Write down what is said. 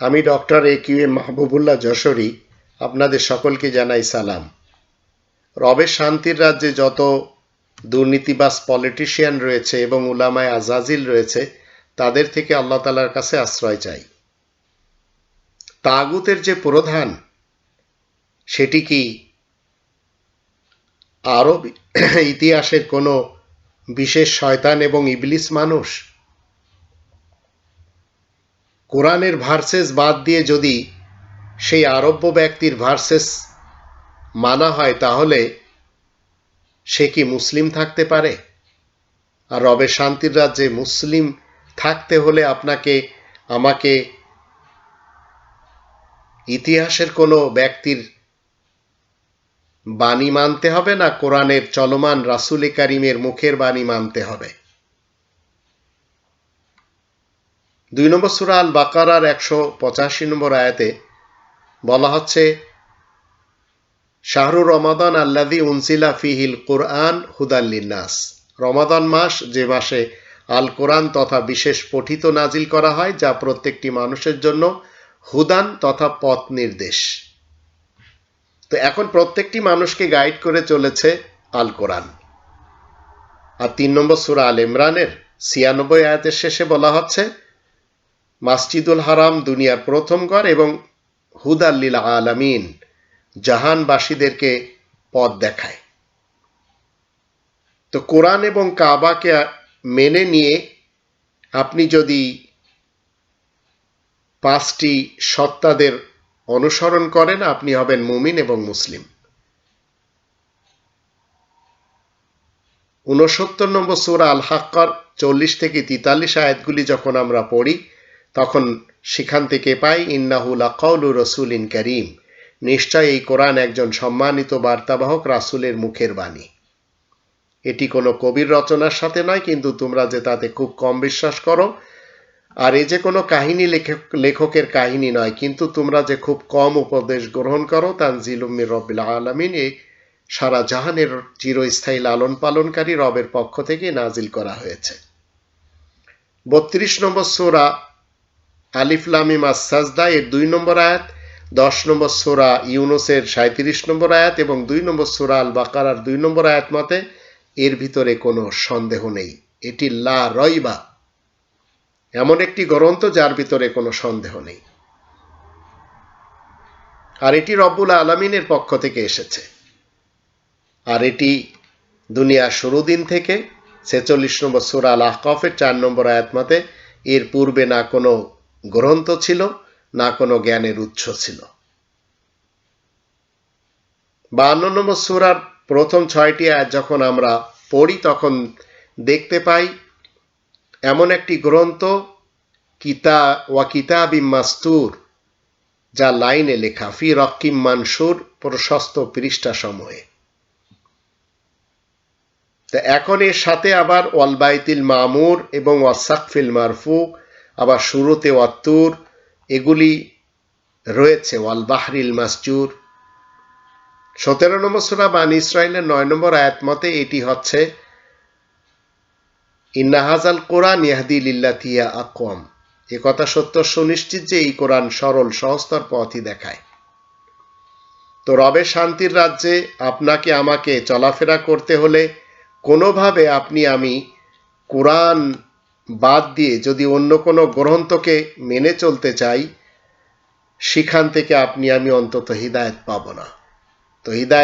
আমি doctor A Q M Mahbubullah Jashori, আপনাদের সকলকে জানাই সালাম। রবের শান্তির রাজ্যে যত দুর্নীতিবাস পলিটিশিয়ান রয়েছে এবং উলামায় আজাজিল রয়েছে, তাদের থেকে আল্লাহ তালার কাছে আশ্রয় চাই। তাগুতের যে প্রধান, সেটি কি আরব ইতিহাসের কোনো বিশেষ শয়তান এবং ইবলিস মানুষ? কোরআনের ভার্সেস বাদ দিয়ে যদি সেই আরব্য ব্যক্তির ভার্সেস মানা হয়, তাহলে সে কি মুসলিম থাকতে পারে? আর রবের শান্তির রাজ্যে মুসলিম থাকতে হলে আপনাকে, আমাকে ইতিহাসের কোনো ব্যক্তির বাণী মানতে হবে না? কোরআনের চলমান রাসুল কারিমের মুখের বাণী মানতে হবে। দুই নম্বর সুরা আল বাকারার একশো পঁচাশি নম্বর আয়াতে বলা হচ্ছে, শাহরু রমাদান আল্লাদি উনসিলা ফিহিল কোরআন হুদাল্লিনাস রমাদান মাস যে মাসে আল কোরআন তথা বিশেষ পঠিত নাজিল করা হয়, যা প্রত্যেকটি মানুষের জন্য হুদান তথা পথ নির্দেশ। তো এখন প্রত্যেকটি মানুষকে গাইড করে চলেছে আল কোরআন আর তিন নম্বর সুরা আল ইমরানের ছিয়ানব্বই আয়াতের শেষে বলা হচ্ছে মাসজিদুল হারাম দুনিয়ার প্রথম ঘর এবং হুদাল্লিল আলামিন, জাহানবাসীদেরকে পথ দেখায়। তো কোরআন এবং কাবাকে মেনে নিয়ে আপনি যদি পাঁচটি সত্তাদের অনুসরণ করেন, আপনি হবেন মুমিন এবং মুসলিম। উনসত্তর নম্বর সুরা আল হাক্কর চল্লিশ থেকে তেতাল্লিশ আয়াতগুলি যখন আমরা পড়ি তখন সেখান থেকে পাই ইন্নাহুল আকাউলু রসুল ইন করিম। নিশ্চয় এই কোরআন একজন সম্মানিত বার্তাবাহক রাসুলের মুখের বাণী। এটি কোনো কবির রচনার সাথে নয়, কিন্তু তোমরা যে তাতে খুব কম বিশ্বাস করো, আর এ যে কোনো কাহিনী লেখক লেখকের কাহিনী নয়, কিন্তু তোমরা যে খুব কম উপদেশ গ্রহণ করো, তানজিল উম্মির রব্বিল আলমিন এই সারা জাহানের চিরস্থায়ী লালন পালনকারী রবের পক্ষ থেকে নাজিল করা হয়েছে। বত্রিশ নম্বর সোরা আলিফলামিম সাজদা, এর দুই নম্বর আয়াত, দশ নম্বর সোরা ইউনুসের সাঁত্রিশ নম্বর আয়াত এবং দুই নম্বর সোরা আল বাকারার দুই নম্বর আয়াত মতে এর ভিতরে কোনো সন্দেহ নেই। এটি লা রইবা এমন একটি গ্রন্থ যার ভিতরে কোনো সন্দেহ নেই। আর এটি রব্বুল আলমিনের পক্ষ থেকে এসেছে। আর এটি দুনিয়া শুরু দিন থেকে ছেচল্লিশ নম্বর সুরা আল আহকফের চার নম্বর আয়াত মতে এর পূর্বে না কোনো গ্রন্থ ছিল, না কোনো জ্ঞানের উৎস ছিল। বান্ন নম্বর সুরার প্রথম ছয়টি আয়াত যখন আমরা পড়ি, তখন দেখতে পাই, এমন একটি গ্রন্থ, কিতা, ওয়া কিতাবিম মাস্তুর, যা লাইনে লেখা, ফি রক্কিম মানসুর প্রশস্ত পৃষ্ঠা সমূহে। তা এখন এর সাথে আবার ওয়ালবাইতিল মামুর এবং ওয়াসাকফিল মারফু আবার শুরুতে ওয়াত্তুর, এগুলি রয়েছে, ওয়াল বাহরিল মাসজুর। সতেরো নম্বর সুরা বান ইসরায়েলের নয় নম্বর আয়াত মতে এটি হচ্ছে ইন্নাহাজাল কোরআন ইয়াহদি লিল্লাতিয়া আকম এ কথা সত্য, সুনিশ্চিত যে এই কোরআন সরল সহস্তর পথই দেখায়। তো রবে শান্তির রাজ্যে আপনাকে আমাকে চলাফেরা করতে হলে কোনোভাবে আপনি আমি কোরআন বাদ দিয়ে যদি অন্য কোনো গ্রন্থকে মেনে চলতে চাই, সেখান থেকে আপনি, আমি অন্তত হৃদায়ত পাব না। তো হৃদায়ত